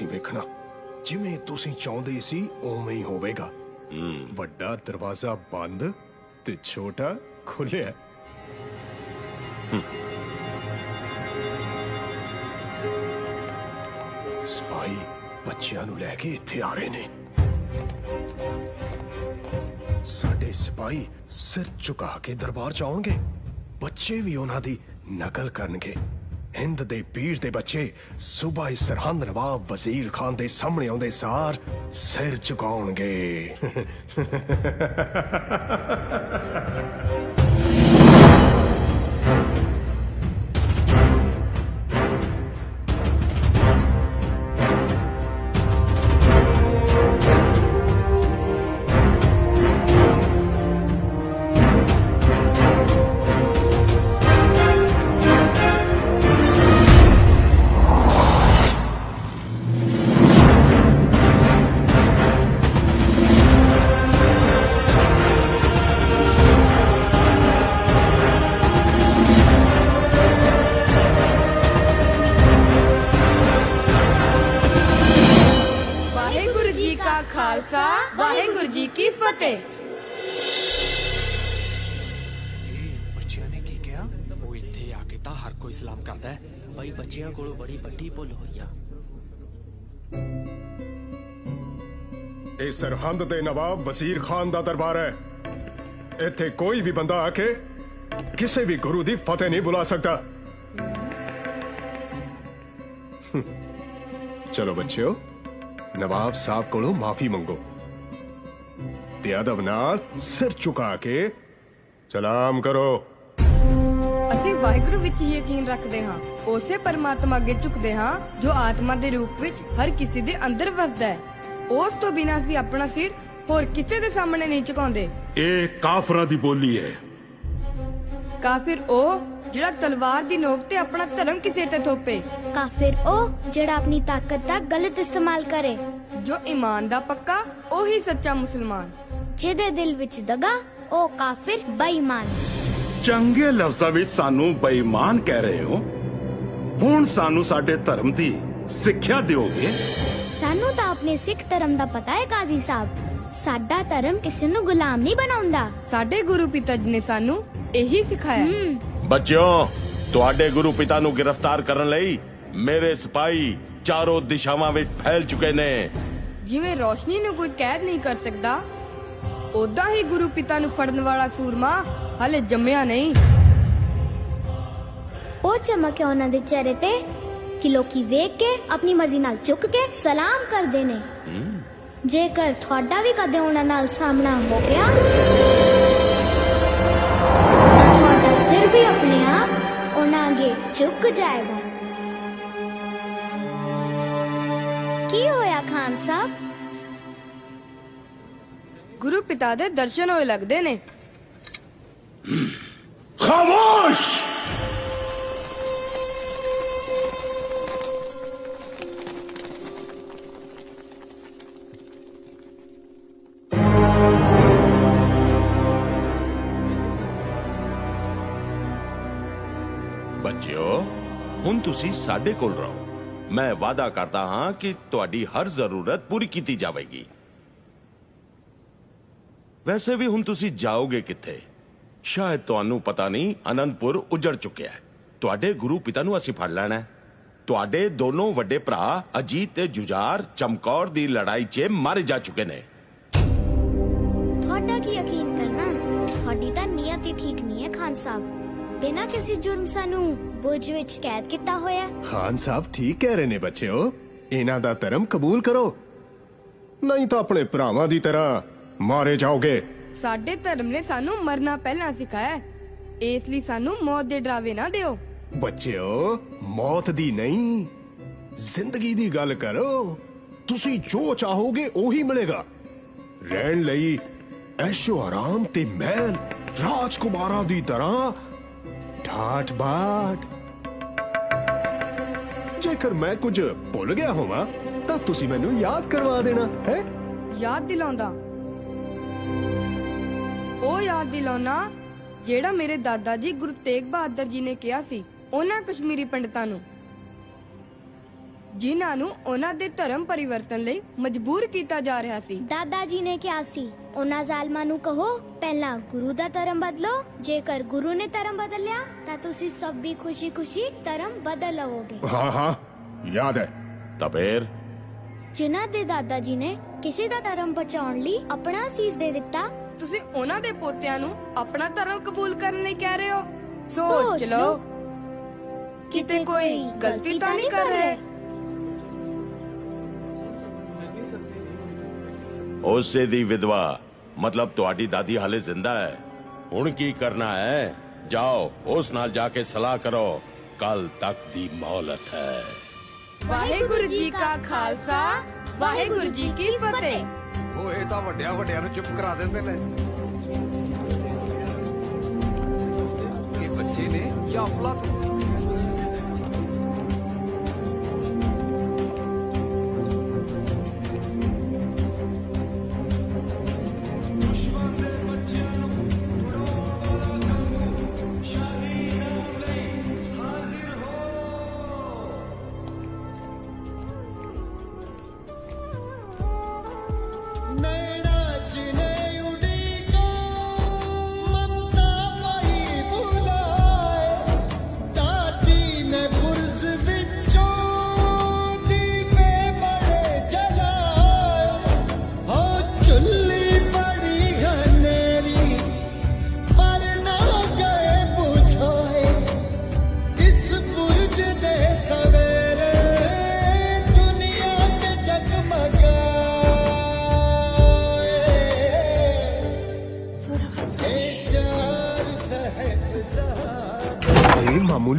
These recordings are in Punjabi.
ਸੀ ਵੇਖਣਾ। ਜਿਵੇਂ ਤੁਸੀਂ ਚਾਹੁੰਦੇ ਸੀ ਉਵੇਂ ਹੀ ਹੋਵੇਗਾ। ਵੱਡਾ ਦਰਵਾਜ਼ਾ ਬੰਦ ਤੇ ਛੋਟਾ ਖੁੱਲਿਆ ਸਪਾਈ ਬੱਚਿਆਂ ਨੂੰ ਲੈ ਕੇ ਇੱਥੇ ਆ ਰਹੇ ਨੇ। ਸਾਡੇ ਸਿਪਾਹੀ ਸਿਰ ਝੁਕਾ ਕੇ ਦਰਬਾਰ ਚ ਆਉਣਗੇ। ਬੱਚੇ ਵੀ ਉਹਨਾਂ ਦੀ ਨਕਲ ਕਰਨਗੇ। ਹਿੰਦ ਦੇ ਪੀਰ ਦੇ ਬੱਚੇ ਸੂਬਾਈ ਸਰਹੰਦ ਨਵਾਬ ਵਜ਼ੀਰ ਖਾਨ ਦੇ ਸਾਹਮਣੇ ਆਉਂਦੇ ਸਾਰ ਸਿਰ ਝੁਕਾਉਣਗੇ। ਬੱਚਿਆਂ ਕੋਲੋਂ ਬੜੀ ਵੱਡੀ ਭੁੱਲ ਹੋਈ ਆ। ਇਹ ਸਰਹੰਦ ਦੇ ਨਵਾਬ ਵਜ਼ੀਰ ਖਾਨ ਦਾ ਦਰਬਾਰ ਹੈ। ਇੱਥੇ ਕੋਈ ਵੀ ਬੰਦਾ ਆ ਕੇ ਕਿਸੇ ਵੀ ਗੁਰੂ ਦੀ ਫਤਿਹ ਨਹੀਂ ਬੁਲਾ ਸਕਦਾ। ਚਲੋ ਬੱਚਿਓ ਨਵਾਬ ਸਾਹਿਬ ਕੋਲੋਂ ਮਾਫੀ ਮੰਗੋ। ਤੇ ਅਦਬ ਨਾਲ ਸਿਰ ਝੁਕਾ ਕੇ ਸਲਾਮ ਕਰੋ। ਅਸੀਂ ਵਾਹਿਗੁਰੂ ਵਿੱਚ ਹੀ ਯਕੀਨ ਰੱਖਦੇ ਹਾਂ। ਉਸੇ ਪਰਮਾਤਮਾ ਅੱਗੇ ਝੁਕਦੇ ਹਾਂ ਜੋ ਆਤਮਾ ਦੇ ਰੂਪ ਵਿੱਚ ਹਰ ਕਿਸੇ ਦੇ ਅੰਦਰ ਵਸਦਾ ਹੈ। ਉਸ ਤੋਂ ਬਿਨਾਂ ਅਸੀਂ ਆਪਣਾ ਸਿਰ ਹੋਰ ਕਿਸੇ ਦੇ ਸਾਹਮਣੇ ਨਹੀਂ ਝੁਕਾਉਂਦੇ। ਇਹ ਕਾਫਰਾਂ ਦੀ ਬੋਲੀ ਹੈ। ਕਾਫਿਰ ਉਹ ਜਿਹੜਾ ਤਲਵਾਰ ਦੀ ਨੋਕ ਤੇ ਆਪਣਾ ਧਰਮ ਕਿਸੇ ਤੇ ਥੋਪੇ। ਕਾਫਿਰ ਉਹ ਜਿਹੜਾ ਆਪਣੀ ਤਾਕਤ ਦਾ ਗਲਤ ਇਸਤੇਮਾਲ ਕਰੇ। ਜੋ ਈਮਾਨ ਦਾ ਪੱਕਾ ਉਹੀ ਸੱਚਾ ਮੁਸਲਮਾਨ। ਜਿਹਦੇ ਦਿਲ ਵਿੱਚ ਦਗਾ ਉਹ ਕਾਫਿਰ ਬੇਈਮਾਨ। ਚੰਗੇ ਲਫ਼ਜ਼ਾਂ ਵਿੱਚ ਸਾਨੂੰ ਬੇਈਮਾਨ ਕਹਿ ਰਹੇ ਹੋ। ਹੁਣ ਸਾਨੂੰ ਸਾਡੇ ਧਰਮ ਦੀ ਸਿੱਖਿਆ ਦਿਓਗੇ? ਸਾਨੂੰ ਤਾਂ ਆਪਣੇ ਸਿੱਖ ਧਰਮ ਦਾ ਪਤਾ ਹੈ ਕਾਜ਼ੀ ਸਾਹਿਬ। ਸਾਡਾ ਧਰਮ ਕਿਸੇ ਨੂੰ ਗੁਲਾਮ ਨਹੀਂ ਬਣਾਉਂਦਾ। ਸਾਡੇ ਗੁਰੂ ਪਿਤਾ ਜੀ ਨੇ ਸਾਨੂੰ ਇਹੀ ਸਿਖਾਇਆ ਬੱਚਿਓ ਤੁਹਾਡੇ ਗੁਰੂ ਪਿਤਾ ਨੂੰ ਗ੍ਰਿਫਤਾਰ ਕਰਨ ਲਈ ਮੇਰੇ ਸਿਪਾਹੀ ਚਾਰੋਂ ਦਿਸ਼ਾਵਾਂ ਵਿੱਚ ਫੈਲ ਚੁੱਕੇ ਨੇ। ਜਿਵੇਂ ਰੋਸ਼ਨੀ ਨੂੰ ਕੋਈ ਕੈਦ ਨਹੀਂ ਕਰ ਸਕਦਾ ਉਦਾਂ ਹੀ ਗੁਰੂ ਪਿਤਾ ਨੂੰ ਫੜਨ ਵਾਲਾ ਸੂਰਮਾ ਹਲੇ ਜੰਮਿਆ ਨਹੀਂ। ਉਹ ਚਮਕ ਹੈ ਉਹਨਾਂ ਦੇ ਚਿਹਰੇ ਤੇ ਕਿ ਲੋਕੀ ਵੇਖ ਕੇ ਆਪਣੀ ਮਰਜ਼ੀ ਨਾਲ ਝੁਕ ਕੇ ਸਲਾਮ ਕਰਦੇ ਨੇ। ਜੇਕਰ ਤੁਹਾਡਾ ਵੀ ਕਦੇ ਉਹਨਾਂ ਨਾਲ ਸਾਹਮਣਾ ਹੋ ਗਿਆ ਤਾਂ ਤੁਹਾਡਾ ਸਿਰ ਵੀ ਆਪਣੇ ਆਪ ਉਹਨਾਂ ਅੱਗੇ ਝੁਕ ਜਾਏਗਾ। ਕੀ ਹੋਇਆ ਖਾਨ ਸਾਹਿਬ? ਗੁਰੂ ਪਿਤਾ ਦੇ ਦਰਸ਼ਨ ਹੋਏ ਲੱਗਦੇ ਨੇ। ਖਾਮੋਸ਼! ਤੁਸੀਂ ਸਾਡੇ ਕੋਲ ਰਹੋ। ਮੈਂ ਵਾਅਦਾ ਕਰਦਾ ਹਾਂ ਕਿ ਤੁਹਾਡੀ ਹਰ ਜ਼ਰੂਰਤ ਪੂਰੀ ਕੀਤੀ ਜਾਵੇਗੀ। ਵੈਸੇ ਵੀ ਹੁਣ ਤੁਸੀਂ ਜਾਓਗੇ ਕਿੱਥੇ? ਸ਼ਾਇਦ ਤੁਹਾਨੂੰ ਪਤਾ ਨਹੀਂ, ਅਨੰਦਪੁਰ ਉਜੜ ਚੁੱਕਿਆ ਹੈ। ਤੁਹਾਡੇ ਗੁਰੂ ਪਿਤਾ ਨੂੰ ਅਸੀਂ ਫੜ ਲੈਣਾ ਹੈ। ਤੁਹਾਡੇ ਦੋਨੋਂ ਵੱਡੇ ਭਰਾ ਅਜੀਤ ਤੇ ਜੁਝਾਰ ਚਮਕੌਰ ਦੀ ਲੜਾਈ 'ਚ ਮਾਰੇ ਜਾ ਚੁੱਕੇ ਨੇ। ਤੁਹਾਡਾ ਕੀ ਯਕੀਨ ਕਰਨਾ ਤੁਹਾਡੀ ਤਾਂ ਨੀਅਤ ਹੀ ਠੀਕ ਨਹੀਂ ਹੈ, ਖਾਨ ਸਾਹਿਬ। ਬਿਨਾਂ ਕਿਸੇ ਜੁਰਮ ਸਾਨੂੰ ਬੁੱਝ ਵਿੱਚ ਕੈਦ ਕੀਤਾ ਹੋਇਆ ਹੈ। ਖਾਨ ਸਾਹਿਬ ਠੀਕ ਕਹਿ ਰਹੇ ਨੇ ਬੱਚਿਓ। ਇਹਨਾਂ ਦਾ ਧਰਮ ਕਬੂਲ ਕਰੋ। ਨਹੀਂ ਤਾਂ ਆਪਣੇ ਭਰਾਵਾਂ ਦੀ ਤਰ੍ਹਾਂ ਮਾਰੇ ਜਾਓਗੇ। ਸਾਡੇ ਧਰਮ ਨੇ ਸਾਨੂੰ ਮਰਨਾ ਪਹਿਲਾਂ ਸਿਖਾਇਆ ਹੈ। ਇਸ ਲਈ ਸਾਨੂੰ ਮੌਤ ਦੇ ਡਰਾਵੇ ਨਾ ਦਿਓ। ਬੱਚਿਓ ਮੌਤ ਦੀ ਨਹੀਂ ਜ਼ਿੰਦਗੀ ਦੀ ਗੱਲ ਕਰੋ। ਤੁਸੀਂ ਜੋ ਚਾਹੋਗੇ ਉਹੀ ਮਿਲੇਗਾ। ਰਹਿਣ ਲਈ ਐਸ਼ੋ ਆਰਾਮ ਤੇ ਮਹਿਲ ਰਾਜਕੁਮਾਰਾਂ ਦੀ ਤਰ੍ਹਾਂ ਠਾਠ ਬਾਟ। ਜੇਕਰ ਮੈਂ ਕੁਝ ਭੁੱਲ ਗਿਆ ਹੋਵਾਂ ਤਾਂ ਤੁਸੀਂ ਮੈਨੂੰ ਯਾਦ ਕਰਵਾ ਦੇਣਾ ਹੈ? ਯਾਦ ਦਿਲਾਉਂਦਾ। ਉਹ ਯਾਦ ਦਿਲਾਉਣਾ ਜਿਹੜਾ ਮੇਰੇ ਦਾਦਾ ਜੀ ਗੁਰੂ ਤੇਗ ਬਹਾਦਰ ਜੀ ਨੇ ਕਿਹਾ ਸੀ ਉਹਨਾਂ ਕਸ਼ਮੀਰੀ ਪੰਡਤਾਂ ਨੂੰ। ਜਿਨ੍ਹਾਂ ਨੂੰ ਉਹਨਾਂ ਦੇ ਧਰਮ ਪਰਿਵਰਤਨ ਲਈ ਮਜਬੂਰ ਕੀਤਾ ਜਾ ਰਿਹਾ ਸੀ। ਦਾਦਾ ਜੀ ਨੇ ਕਿਹਾ ਸੀ ਉਹਨਾਂ ਜ਼ਾਲਮਾਂ ਨੂੰ ਕਹੋ ਪਹਿਲਾਂ ਗੁਰੂ ਦਾ ਧਰਮ ਬਦਲੋ ਜੇਕਰ ਗੁਰੂ ਨੇ ਧਰਮ ਬਦਲਿਆ ਤਾਂ ਤੁਸੀਂ ਸਭ ਵੀ ਖੁਸ਼ੀ-ਖੁਸ਼ੀ ਧਰਮ ਬਦਲ ਲਵੋਗੇ। ਹਾਂ ਹਾਂ ਯਾਦ ਹੈ। ਤਾਂ ਫੇਰ? ਜਿਨ੍ਹਾਂ ਦੇ ਦਾਦਾ ਜੀ ਨੇ ਕਿਸੇ ਦਾ ਧਰਮ ਬਚਾਉਣ ਲਈ ਆਪਣਾ ਸੀਸ ਦੇ ਦਿੱਤਾ ਤੁਸੀਂ ਉਹਨਾਂ ਦੇ ਪੋਤਿਆਂ ਨੂੰ ਆਪਣਾ ਧਰਮ ਕਬੂਲ ਕਰਨ ਲਈ ਕਹਿ ਰਹੇ ਹੋ? ਸੋਚ ਲਓ। ਕਿਤੇ ਕੋਈ ਗਲਤੀ ਤਾਂ ਨਹੀਂ ਕਰ ਰਿਹਾ। ਉਸੇ ਦੀ ਵਿਧਵਾ ਮਤਲਬ ਤੁਹਾਡੀ ਦਾਦੀ ਹਾਲੇ ਜ਼ਿੰਦਾ ਹੈ ਹੁਣ ਕੀ ਕਰਨਾ ਹੈ ਜਾਓ ਉਸ ਨਾਲ ਜਾ ਕੇ ਸਲਾਹ ਕਰੋ ਕੱਲ ਤੱਕ ਦੀ ਮੌਲਤ ਹੈ ਵਾਹਿਗੁਰੂ ਜੀ ਕਾ ਖਾਲਸਾ ਵਾਹਿਗੁਰੂ ਜੀ ਕੀ ਫਤਿਹ ਉਹ ਇਹ ਤਾਂ ਵੱਡਿਆਂ ਵੱਡਿਆਂ ਨੂੰ ਚੁੱਪ ਕਰਾ ਦਿੰਦੇ ਨੇ ਇਹ ਬੱਚੇ ਨੇ ਜਾਂ ਅਫਲਾਤੂਨ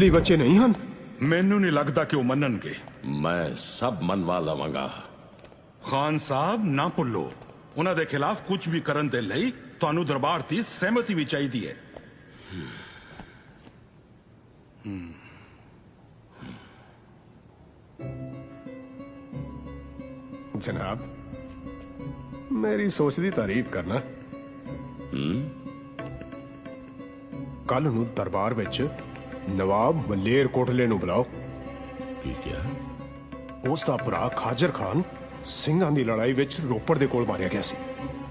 ਮਾਮੂਲੀ ਬੱਚੇ ਨਹੀਂ ਹਨ? ਮੈਨੂੰ ਨਹੀਂ ਲੱਗਦਾ ਕਿ ਉਹ ਮੰਨਣਗੇ। ਮੈਂ ਸਭ ਮਨਵਾ ਲਵਾਂਗਾ। ਖਾਨ ਸਾਹਿਬ ਨਾ ਭੁੱਲੋ। ਉਹਨਾਂ ਦੇ ਖਿਲਾਫ ਕੁਝ ਵੀ ਕਰਨ ਦੇ ਲਈ ਤੁਹਾਨੂੰ ਦਰਬਾਰ ਦੀ ਸਹਿਮਤੀ ਵੀ ਚਾਹੀਦੀ ਹੈ। ਜਨਾਬ ਮੇਰੀ ਸੋਚ ਦੀ ਤਾਰੀਫ ਕਰਨਾ। ਕੱਲ ਨੂੰ ਦਰਬਾਰ ਵਿੱਚ ਨਵਾਬ ਮਲੇਰ ਕੋਟਲੇ ਨੂੰ ਬੁਲਾਓ। ਕੀ ਕਿਹਾ? ਉਸ ਦਾ ਭਰਾ ਖਾਜਰ ਖਾਨ ਸਿੰਘਾਂ ਦੀ ਲੜਾਈ ਵਿੱਚ ਰੋਪੜ ਦੇ ਕੋਲ ਮਾਰਿਆ ਗਿਆ ਸੀ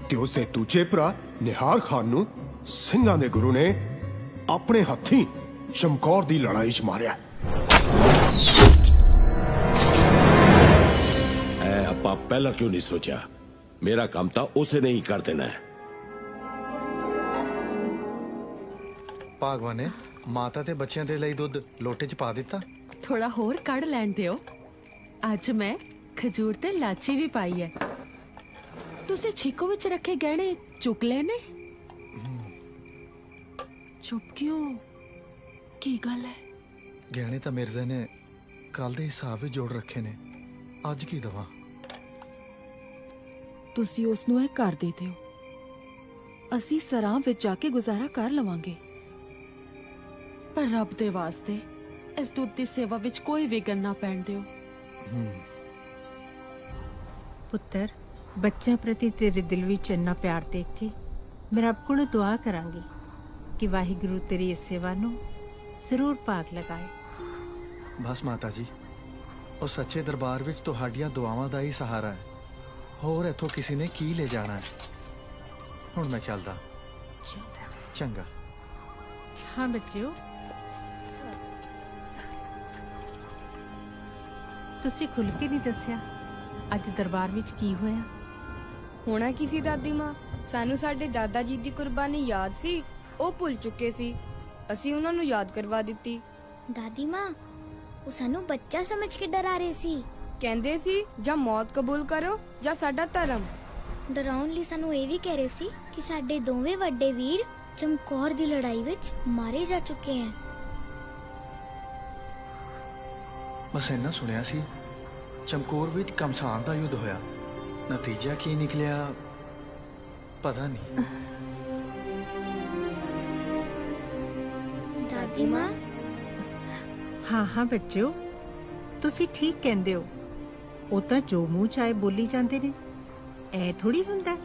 ਤੇ ਉਸ ਦੇ ਦੂਜੇ ਭਰਾ ਨਿਹਾਰ ਖਾਨ ਨੂੰ ਸਿੰਘਾਂ ਦੇ ਗੁਰੂ ਨੇ ਆਪਣੇ ਹੱਥੀਂ ਚਮਕੌਰ ਦੀ ਲੜਾਈ 'ਚ ਮਾਰਿਆ। ਐ ਆਪਾਂ ਪਹਿਲਾਂ ਕਿਉਂ ਨਹੀਂ ਸੋਚਿਆ? ਮੇਰਾ ਕੰਮ ਤਾਂ ਉਸੇ ਨੇ ਹੀ ਕਰ ਦੇਣਾ ਹੈ। ਭਾਗਵਾਨ ਨੇ ਮਾਤਾ ਤੇ ਬੱਚਿਆਂ ਦੇ ਲਈ ਦੁੱਧ ਲੋਟੇ 'ਚ ਪਾ ਦਿੱਤਾ? ਥੋੜਾ ਹੋਰ ਕੱਢ ਲੈਣ ਦਿਓ। ਅੱਜ ਮੈਂ ਖਜੂਰ ਤੇ ਲਾਚੀ ਵੀ ਪਾਈ ਹੈ ਤੁਸੀਂ ਛੀਕੋ ਵਿੱਚ ਰੱਖੇ ਗਹਿਣੇ ਚੁੱਕ ਲਏ ਨੇ? ਚੁੱਪ ਕਿਉਂ? ਕੀ ਗੱਲ ਹੈ ਗਹਿਣੇ ਤਾਂ ਮਿਰਜ਼ੇ ਨੇ ਕੱਲ ਦੇ ਹਿਸਾਬ ਵਿੱਚ ਜੋੜ ਰੱਖੇ ਨੇ। ਅੱਜ ਕੀ ਦਵਾ? ਤੁਸੀਂ ਉਸ ਨੂੰ ਇਹ ਕਰ ਦੇ ਦਿਓ। ਅਸੀਂ ਸਰਾਂ ਵਿੱਚ ਜਾ ਕੇ ਗੁਜ਼ਾਰਾ ਕਰ ਲਵਾਂਗੇ। ਪਰ ਰੱਬ ਦੇ ਵਾਸਤੇ ਇਸ ਦੁੱਧ ਦੀ ਸੇਵਾ ਵਿੱਚ ਕੋਈ ਵਿਗਨ ਨਾ ਪੈਣ ਦਿਓ। ਪੁੱਤਰ ਬੱਚਿਆਂ ਪ੍ਰਤੀ ਤੇਰੇ ਦਿਲ ਵਿੱਚ ਇੰਨਾ ਪਿਆਰ ਦੇਖ ਕੇ ਮੈਂ ਰੱਬ ਕੋਲੋਂ ਦੁਆ ਕਰਾਂਗੀ ਕਿ ਵਾਹਿਗੁਰੂ ਤੇਰੀ ਇਸ ਸੇਵਾ ਨੂੰ ਜ਼ਰੂਰ ਭਾਗ ਲਗਾਏ। ਬਸ ਮਾਤਾ ਜੀ ਉਹ ਸੱਚੇ ਦਰਬਾਰ ਵਿੱਚ ਤੁਹਾਡੀਆਂ ਦੁਆਵਾਂ ਦਾ ਹੀ ਸਹਾਰਾ ਹੈ। ਹੋਰ ਇੱਥੋਂ ਕਿਸੇ ਨੇ ਕੀ ਲੈ ਜਾਣਾ ਹੈ? ਹੁਣ ਮੈਂ ਚੱਲਦਾ। ਚੰਗਾ। ਹਾਂ ਬੱਚਿਓ। ਤੁਸੀਂ ਖੁੱਲ ਕੇ ਨਹੀਂ ਦੱਸਿਆ ਅੱਜ ਦਰਬਾਰ ਵਿੱਚ ਕੀ ਹੋਇਆ? ਹੋਣਾ ਕੀ ਸੀ ਦਾਦੀ ਮਾਂ? ਸਾਨੂੰ ਸਾਡੇ ਦਾਦਾ ਜੀ ਦੀ ਕੁਰਬਾਨੀ ਯਾਦ ਸੀ ਉਹ ਭੁੱਲ ਚੁੱਕੇ ਸੀ। ਅਸੀਂ ਉਹਨਾਂ ਨੂੰ ਯਾਦ ਕਰਵਾ ਦਿੱਤੀ। ਦਾਦੀ ਮਾਂ ਉਹ ਸਾਨੂੰ ਬੱਚਾ ਸਮਝ ਕੇ ਡਰਾ ਰਹੇ ਸੀ। ਕਹਿੰਦੇ ਸੀ ਜਾਂ ਮੌਤ ਕਬੂਲ ਕਰੋ ਜਾਂ ਸਾਡਾ ਧਰਮ। ਡਰਾਉਣ ਲਈ ਸਾਨੂੰ ਇਹ ਵੀ ਕਹਿ ਰਹੇ ਸੀ ਕਿ ਸਾਡੇ ਦੋਵੇਂ ਵੱਡੇ ਵੀਰ ਚਮਕੌਰ ਦੀ ਲੜਾਈ ਵਿੱਚ ਮਾਰੇ ਜਾ ਚੁੱਕੇ ਹਨ। ਬਸ ਇੰਨਾ ਸੁਣਿਆ ਸੀ। ਚਮਕੌਰ ਵਿੱਚ ਕਮਸਾਨ ਦਾ ਯੁੱਧ ਹੋਇਆ। ਨਤੀਜਾ ਕੀ ਨਿਕਲਿਆ ਪਤਾ ਨਹੀਂ। ਦਾਦੀ ਮਾਂ? ਹਾਂ ਹਾਂ ਬੱਚਿਓ। ਤੁਸੀਂ ਠੀਕ ਕਹਿੰਦੇ ਹੋ। ਉਹ ਤਾਂ ਜੋ ਮੂੰਹ ਚਾਏ ਬੋਲੀ ਜਾਂਦੇ ਨੇ। ਐ ਥੋੜੀ ਹੁੰਦਾ। ਹੈ।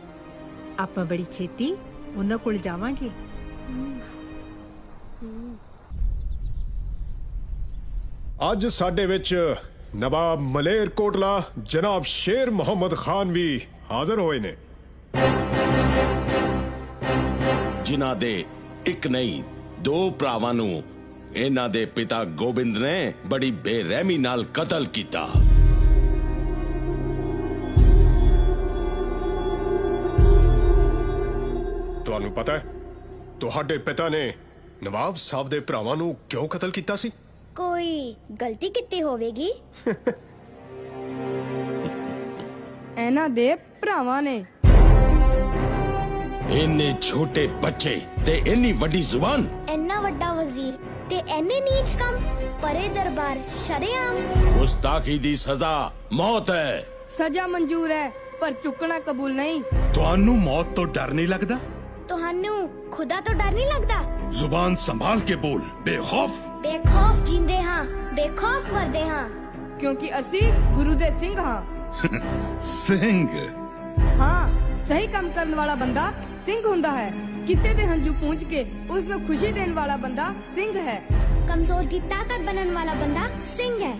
ਆਪਾਂ ਬੜੀ ਛੇਤੀ ਉਹਨਾਂ ਕੋਲ ਜਾਵਾਂਗੇ। ਅੱਜ ਸਾਡੇ ਵਿੱਚ ਨਵਾਬ ਮਲੇਰ ਕੋਟਲਾ ਜਨਾਬ ਸ਼ੇਰ ਮੁਹੰਮਦ ਖਾਨ ਵੀ ਹਾਜ਼ਰ ਹੋਏ ਨੇ। ਜਿਨ੍ਹਾਂ ਦੇ ਇੱਕ ਨਹੀਂ ਦੋ ਭਰਾਵਾਂ ਨੂੰ ਇਹਨਾਂ ਦੇ ਪਿਤਾ ਗੋਬਿੰਦ ਨੇ ਬੜੀ ਬੇਰਹਿਮੀ ਨਾਲ ਕਤਲ ਕੀਤਾ। ਤੁਹਾਨੂੰ ਪਤਾ ਹੈ ਤੁਹਾਡੇ ਪਿਤਾ ਨੇ ਨਵਾਬ ਸਾਹਿਬ ਦੇ ਭਰਾਵਾਂ ਨੂੰ ਕਿਉਂ ਕਤਲ ਕੀਤਾ ਸੀ? ਕੋਈ ਗਲਤੀ ਕੀਤੀ ਹੋਵੇਗੀ? ਇਹਨਾਂ ਦੇ ਭਰਾਵਾਂ ਨੇ। ਇੰਨੇ ਛੋਟੇ ਬੱਚੇ ਤੇ ਇੰਨੀ ਵੱਡੀ ਜ਼ੁਬਾਨ। ਇੰਨਾ ਵੱਡਾ ਵਜ਼ੀਰ ਤੇ ਐਨੇ ਨੀਚ ਕੰਮ ਪਰੇ ਦਰਬਾਰ ਸ਼ਰਿਆਮ। ਗੁਸਤਾਖੀ ਦੀ ਸਜ਼ਾ ਮੌਤ ਹੈ। ਸਜ਼ਾ ਮਨਜ਼ੂਰ ਹੈ ਪਰ ਚੁੱਕਣਾ ਕਬੂਲ ਨਹੀਂ। ਤੁਹਾਨੂੰ ਮੌਤ ਤੋਂ ਡਰ ਨਹੀਂ ਲੱਗਦਾ? ਤੁਹਾਨੂੰ ਖੁਦਾ ਤੋਂ ਡਰ ਨਹੀਂ ਲੱਗਦਾ? ਜ਼ੁਬਾਨ ਸੰਭਾਲ ਕੇ ਬੋਲ ਬੇਖੌਫ। ਬੇਖੌਫ ਜਿੰਦੇ ਹਾਂ ਬੇਖੌਫ ਮਰਦੇ ਹਾਂ। ਕਿਉਂਕਿ ਅਸੀਂ ਗੁਰੂ ਦੇ ਸਿੰਘ ਹਾਂ। ਸਿੰਘ। ਹਾਂ ਸਹੀ ਕੰਮ ਕਰਨ ਵਾਲਾ ਬੰਦਾ ਸਿੰਘ ਹੁੰਦਾ ਹੈ। ਕਿਸੇ ਦੇ ਹੰਝੂ ਪੂੰਝ ਕੇ ਉਸ ਨੂੰ ਖੁਸ਼ੀ ਦੇਣ ਵਾਲਾ ਬੰਦਾ ਸਿੰਘ ਹੈ। ਕਮਜ਼ੋਰ ਦੀ ਤਾਕਤ ਬਣਨ ਵਾਲਾ ਬੰਦਾ ਸਿੰਘ ਹੈ।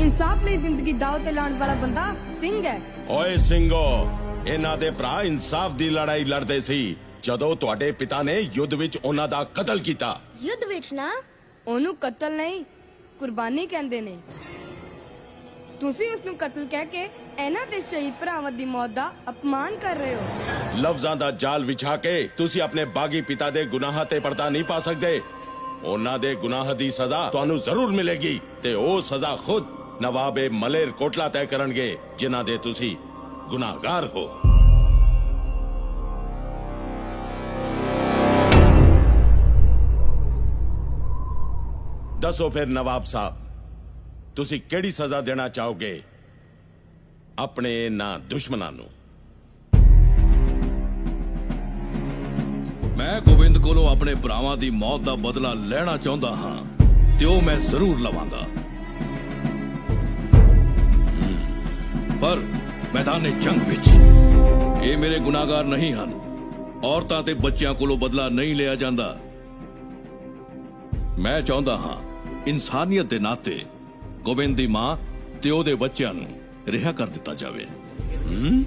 ਇਨਸਾਫ ਲਈ ਜ਼ਿੰਦਗੀ ਦਾਅ ਤੇ ਲਾਉਣ ਵਾਲਾ ਬੰਦਾ ਸਿੰਘ ਹੈ। ਓਏ ਸਿੰਘੋ ਇਹਨਾਂ ਦੇ ਭਰਾ ਇਨਸਾਫ ਦੀ ਲੜਾਈ ਲੜਦੇ ਸੀ। ਜਦੋਂ ਤੁਹਾਡੇ ਪਿਤਾ ਨੇ ਯੁੱਧ ਵਿੱਚ ਉਹਨਾਂ ਦਾ ਕਤਲ ਕੀਤਾ। ਯੁੱਧ ਵਿੱਚ ਨਾ? ਉਹਨੂੰ ਕਤਲ ਨਹੀਂ ਕੁਰਬਾਨੀ ਕਹਿੰਦੇ ਨੇ। ਤੁਸੀਂ ਉਸ ਨੂੰ ਕਤਲ ਕਹਿ ਕੇ ਇਹਨਾਂ ਦੇ ਸ਼ਹੀਦ ਭਰਾਵਾਂ ਦੀ ਮੌਤ ਦਾ ਅਪਮਾਨ ਕਰ ਰਹੇ ਹੋ। ਲਫ਼ਜ਼ਾਂ ਦਾ ਜਾਲ ਵਿਛਾ ਕੇ ਤੁਸੀਂ ਆਪਣੇ ਬਾਗੀ ਪਿਤਾ ਦੇ ਗੁਨਾਹਾਂ ਤੇ ਪਰਦਾ ਨਹੀਂ ਪਾ ਸਕਦੇ। ਉਹਨਾਂ ਦੇ ਗੁਨਾਹ ਦੀ ਸਜ਼ਾ ਤੁਹਾਨੂੰ ਜ਼ਰੂਰ ਮਿਲੇਗੀ ਤੇ ਉਹ ਸਜ਼ਾ ਖੁਦ ਨਵਾਬੇ ਮਲੇਰ ਕੋਟਲਾ ਤੈਅ ਕਰਨਗੇ ਜਿਨ੍ਹਾਂ ਦੇ ਤੁਸੀਂ ਗੁਨਾਹਗਾਰ ਹੋ। ਦੱਸੋ ਫਿਰ ਨਵਾਬ ਸਾਹਿਬ ਤੁਸੀਂ ਕਿਹੜੀ ਸਜ਼ਾ ਦੇਣਾ ਚਾਹੋਗੇ? ਆਪਣੇ ਨਾ ਦੁਸ਼ਮਣਾਂ ਨੂੰ। ਮੈਂ ਗੋਬਿੰਦ ਕੋਲੋਂ ਆਪਣੇ ਭਰਾਵਾਂ ਦੀ ਮੌਤ ਦਾ ਬਦਲਾ ਲੈਣਾ ਚਾਹੁੰਦਾ ਹਾਂ ਤੇ ਉਹ ਮੈਂ ਜ਼ਰੂਰ ਲਵਾਂਗਾ। ਹਮ, ਪਰ ਮੈਦਾਨੇ ਜੰਗ ਵਿੱਚ ਇਹ ਮੇਰੇ ਗੁਨਾਹਗਾਰ ਨਹੀਂ ਹਨ। ਔਰਤਾਂ ਤੇ ਬੱਚਿਆਂ ਕੋਲੋਂ ਬਦਲਾ ਨਹੀਂ ਲਿਆ ਜਾਂਦਾ। ਮੈਂ ਚਾਹੁੰਦਾ ਹਾਂ ਇਨਸਾਨੀਅਤ ਦੇ ਨਾਤੇ ਗੋਬਿੰਦ ਦੀ ਮਾਂ ਤੇ ਉਹਦੇ ਬੱਚਿਆਂ ਨੂੰ ਰਿਹਾ ਕਰ ਦਿੱਤਾ ਜਾਵੇ। ਹਮ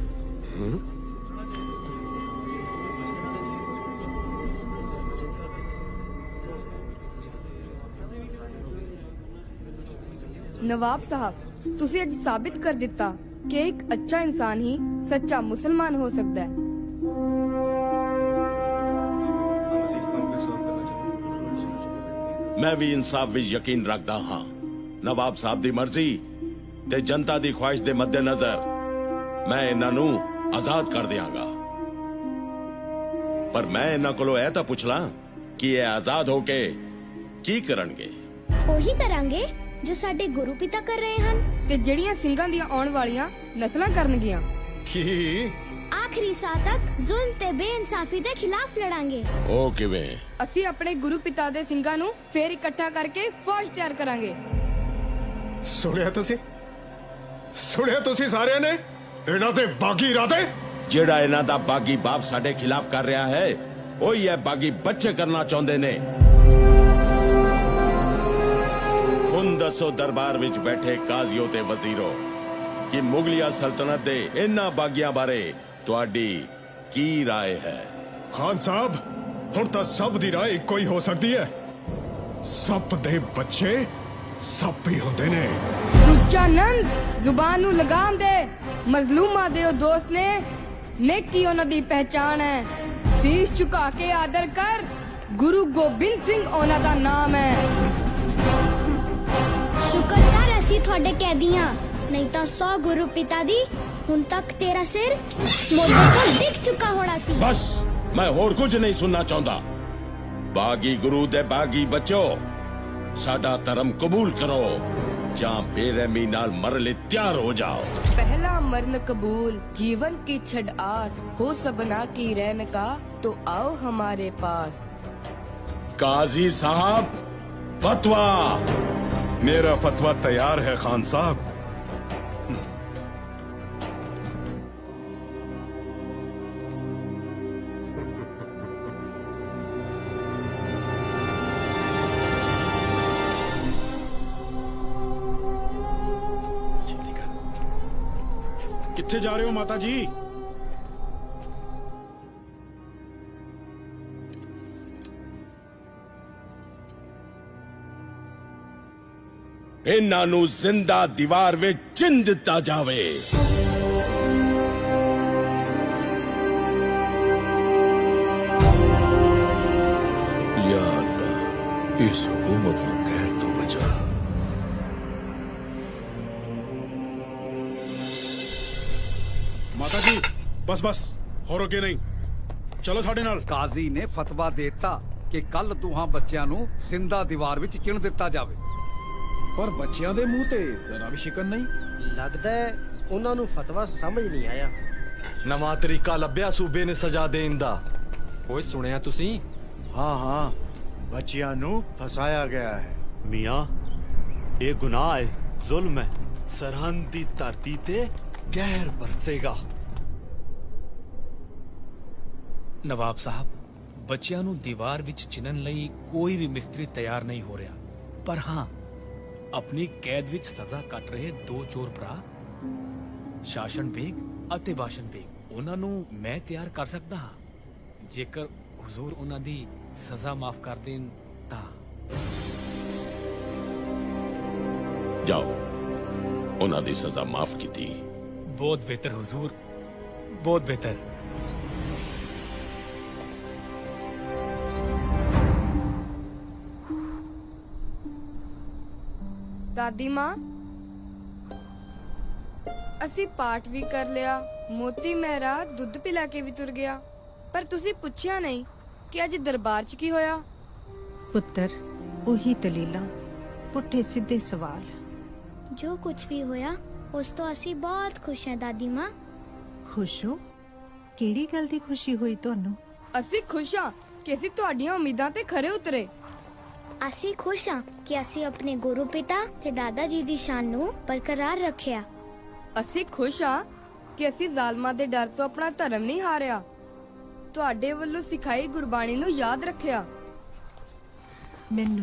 ਨਵਾਬ ਸਾਹਿਬ, ਤੁਸੀਂ ਅੱਜ ਸਾਬਿਤ ਕਰ ਦਿੱਤਾ ਕਿ ਇੱਕ ਅੱਛਾ ਇਨਸਾਨ ਹੀ ਸੱਚਾ ਮੁਸਲਮਾਨ ਹੋ ਸਕਦਾ ਹੈ। ਮੈਂ ਵੀ ਇਨਸਾਫ ਵਿੱਚ ਯਕੀਨ ਰੱਖਦਾ ਹਾਂ। ਨਵਾਬ ਸਾਹਿਬ ਦੀ ਮਰਜ਼ੀ ਤੇ ਜਨਤਾ ਦੀ ਖੁਆਇਸ਼ ਦੇ ਮੱਦੇਨਜ਼ਰ ਮੈਂ ਇਹਨਾਂ ਨੂੰ ਆਜ਼ਾਦ ਕਰ ਦਿਆਂਗਾ। ਪਰ ਮੈਂ ਇਹਨਾਂ ਕੋਲੋਂ ਇਹ ਤਾਂ ਪੁੱਛ ਲਾਂ ਕਿ ਇਹ ਆਜ਼ਾਦ ਹੋ ਕੇ ਕੀ ਕਰਨਗੇ? ਉਹੀ ਕਰਾਂਗੇ ਜੋ ਸਾਡੇ ਗੁਰੂ ਪਿਤਾ ਕਰ ਰਹੇ ਹਨ। ਤੇ ਜਿਹੜੀਆਂ ਸਿੰਘਾਂ ਦੀਆਂ ਆਉਣ ਵਾਲੀਆਂ ਨਸਲਾਂ ਕਰਨਗੀਆਂ। ਕੀ? ਆਖਰੀ ਸਾਹ ਤੱਕ ਜ਼ੁਲਮ ਤੇ ਬੇਇਨਸਾਫੀ ਦੇ ਖਿਲਾਫ ਲੜਾਂਗੇ। ਉਹ ਕਿਵੇਂ? ਅਸੀਂ ਆਪਣੇ ਗੁਰੂ ਪਿਤਾ ਦੇ ਸਿੰਘਾਂ ਨੂੰ ਫੇਰ ਇਕੱਠਾ ਕਰਕੇ ਫੌਜ ਤਿਆਰ ਕਰਾਂਗੇ। ਸੁਣਿਆ ਤੁਸੀਂ? ਸੁਣਿਆ ਤੁਸੀਂ ਸਾਰਿਆਂ ਨੇ? ਇਹਨਾਂ ਦੇ ਬਾਗੀ ਇਰਾਦੇ? ਜਿਹੜਾ ਇਹਨਾਂ ਦਾ ਬਾਗੀ ਬਾਪ ਸਾਡੇ ਖਿਲਾਫ ਕਰ ਰਿਹਾ ਹੈ ਉਹੀ ਇਹ ਬਾਗੀ ਬੱਚੇ ਕਰਨਾ ਚਾਹੁੰਦੇ ਨੇ। ਹੁਣ ਦੱਸੋ ਦਰਬਾਰ ਵਿੱਚ ਬੈਠੇ ਕਾਜ਼ੀਓ ਤੇ ਵਜ਼ੀਰੋ ਕਿ ਮੁਗਲਿਆ ਸਲਤਨਤ ਦੇ ਇਹਨਾਂ ਬਾਗੀਆਂ ਬਾਰੇ ਤੁਹਾਡੀ ਕੀ رائے ਹੈ ਖਾਨ ਸਾਹਿਬ ਹੁਣ ਤਾਂ ਸਭ ਦੀ ਰਾਏ ਇੱਕੋ ਹੀ ਹੋ ਸਕਦੀ ਹੈ ਸੱਪ ਦੇ ਬੱਚੇ ਸੱਪ ਹੀ ਹੁੰਦੇ ਨੇ ਸੁੱਚਾ ਨੰਦ ਜ਼ੁਬਾਨ ਨੂੰ ਲਗਾਮ ਦੇ ਮਜ਼ਲੂਮਾਂ ਦੇ ਉਹ ਦੋਸਤ ਨੇ ਨੇਕੀ ਉਹਨਾਂ ਦੀ ਪਹਿਚਾਨ ਹੈ ਸੀਸ ਝੁਕਾ ਕੇ ਆਦਰ ਕਰ ਗੁਰੂ ਗੋਬਿੰਦ ਸਿੰਘ ਉਹਨਾਂ ਦਾ ਨਾਮ ਹੈ ਸ਼ੁਕਰ ਕਰ ਅਸੀਂ ਤੁਹਾਡੇ ਕੈਦੀਆਂ ਨਹੀਂ ਤਾਂ 100 ਗੁਰੂ ਪਿਤਾ ਦੀ ਹੁਣ ਤੱਕ ਤੇਰਾ ਸਿਰ ਮੋਢੇ ਤੋਂ ਦਿਖ ਚੁੱਕਾ ਹੋਣਾ ਸੀ ਬਸ ਮੈਂ ਹੋਰ ਕੁਝ ਨਹੀਂ ਸੁਣਨਾ ਚਾਹੁੰਦਾ ਬਾਗੀ ਗੁਰੂ ਦੇ ਬਾਗੀ ਬੱਚੋ ਸਾਡਾ ਧਰਮ ਕਬੂਲ ਕਰੋ ਜਾਂ ਬੇਰਹਿਮੀ ਨਾਲ ਮਰਨ ਲਈ ਤਿਆਰ ਹੋ ਜਾਓ पहला मरण कबूल जीवन की छड़ आस हो सबना की रहन का तो आओ हमारे पास काजी साहब फतवा मेरा फतवा तैयार है खान साहब ਕਿੱਥੇ ਜਾ ਰਹੇ ਹੋ ਮਾਤਾ ਜੀ? ਇਹਨਾਂ ਨੂੰ ਜ਼ਿੰਦਾ ਦੀਵਾਰ ਵਿੱਚ ਚਿੰਨ ਦਿੱਤਾ ਜਾਵੇ। ਯਾਰ, ਇਸ ਹੁਕੂਮਤ ਬਸ ਬਸ ਹੋਰ ਅੱਗੇ ਨਹੀਂ। ਚਲੋ ਸਾਡੇ ਨਾਲ। ਕਾਜ਼ੀ ਨੇ ਫਤਵਾ ਦਿੱਤਾ ਕਿ ਕੱਲ ਦੋਹਾਂ ਬੱਚਿਆਂ ਨੂੰ ਸਿੰਦਾ ਦੀਵਾਰ ਵਿੱਚ ਚਿਣ ਦਿੱਤਾ ਜਾਵੇ। ਪਰ ਬੱਚਿਆਂ ਦੇ ਮੂੰਹ ਤੇ ਜ਼ਰਾ ਵੀ ਸ਼ਿਕਨ ਨਹੀਂ। ਲੱਗਦਾ ਹੈ ਉਹਨਾਂ ਨੂੰ ਫਤਵਾ ਸਮਝ ਨਹੀਂ ਆਇਆ। ਨਵਾਂ ਤਰੀਕਾ ਲੱਭਿਆ ਸੂਬੇ ਨੇ ਸਜ਼ਾ ਦੇਣ ਦਾ। ਓਏ ਸੁਣਿਆ ਤੁਸੀਂ? ਹਾਂ ਹਾਂ ਬੱਚਿਆਂ ਨੂੰ ਫਸਾਇਆ ਗਿਆ ਹੈ। ਮੀਆਂ ਇਹ ਗੁਨਾਹ ਹੈ ਜ਼ੁਲਮ ਹੈ। ਸਰਹੰਦ ਦੀ ਧਰਤੀ ਤੇ ਕਹਿਰ ਬਰਸੇਗਾ। ਨਵਾਬ ਸਾਹਿਬ ਬੱਚਿਆਂ ਨੂੰ ਦੀਵਾਰ ਵਿੱਚ ਚਿਣਨ ਲਈ ਕੋਈ ਵੀ ਮਿਸਤਰੀ ਤਿਆਰ ਨਹੀਂ ਹੋ ਰਿਹਾ। ਪਰ ਹਾਂ ਆਪਣੀ ਕੈਦ ਵਿੱਚ ਸਜ਼ਾ ਕੱਟ ਰਹੇ ਦੋ ਚੋਰ ਭਰਾ ਸ਼ਾਸਨ ਬੇਗ ਅਤੇ ਵਾਸ਼ਨ ਬੇਗ ਉਹਨਾਂ ਨੂੰ ਮੈਂ ਤਿਆਰ ਕਰ ਸਕਦਾ ਹਾਂ। ਜੇਕਰ ਹਜ਼ੂਰ ਉਹਨਾਂ ਦੀ ਸਜ਼ਾ ਮਾਫ ਕਰ ਦੇਣ ਤਾਂ। ਜਾਓ ਉਹਨਾਂ ਦੀ ਸਜ਼ਾ ਮਾਫ ਕੀਤੀ। ਬਹੁਤ ਬਿਹਤਰ ਹਜ਼ੂਰ ਬਹੁਤ ਬਿਹਤਰ। ਦਾਦੀ ਮਾਂ? ਅਸੀਂ ਪਾਠ ਵੀ ਕਰ ਲਿਆ ਮੋਤੀ ਮਹਿਰਾ ਦੁੱਧ ਪਿਲਾ ਕੇ ਵੀ ਤੁਰ ਗਿਆ। ਪਰ ਤੁਸੀਂ ਪੁੱਛਿਆ ਨਹੀਂ ਕਿ ਅੱਜ ਦਰਬਾਰ 'ਚ ਕੀ ਹੋਇਆ? ਪੁੱਤਰ ਉਹੀ ਦਲੀਲਾਂ ਪੁੱਠੇ ਸਿੱਧੇ ਸਵਾਲ। ਜੋ ਕੁਝ ਵੀ ਹੋਇਆ ਉਸ ਤੋਂ ਅਸੀਂ ਬਹੁਤ ਖੁਸ਼ ਹਾਂ ਦਾਦੀ ਮਾਂ। ਖੁਸ਼ ਹੋ? ਕਿਹੜੀ ਗੱਲ ਦੀ ਖੁਸ਼ੀ ਹੋਈ ਤੁਹਾਨੂੰ? ਅਸੀਂ ਖੁਸ਼ ਹਾਂ ਕਿ ਅਸੀਂ ਤੁਹਾਡੀਆਂ ਉਮੀਦਾਂ ਤੇ ਖਰੇ ਉਤਰੇ। ਅਸੀਂ ਖੁਸ਼ ਹਾਂ ਕਿ ਅਸੀਂ ਆਪਣੇ ਗੁਰੂ ਪਿਤਾ ਤੇ ਦਾਦਾ ਜੀ ਦੀ ਸ਼ਾਨ ਨੂੰ ਬਰਕਰਾਰ ਰੱਖਿਆ। ਅਸੀਂ ਖੁਸ਼ ਹਾਂ ਕਿ ਅਸੀਂ ਜ਼ਾਲਮਾਂ ਦੇ ਡਰ ਤੋਂ ਆਪਣਾ ਧਰਮ ਨਹੀਂ ਹਾਰਿਆ। ਤੁਹਾਡੇ ਵੱਲੋਂ ਸਿਖਾਈ ਗੁਰਬਾਣੀ ਨੂੰ ਯਾਦ ਰੱਖਿਆ। ਮੈਨੂੰ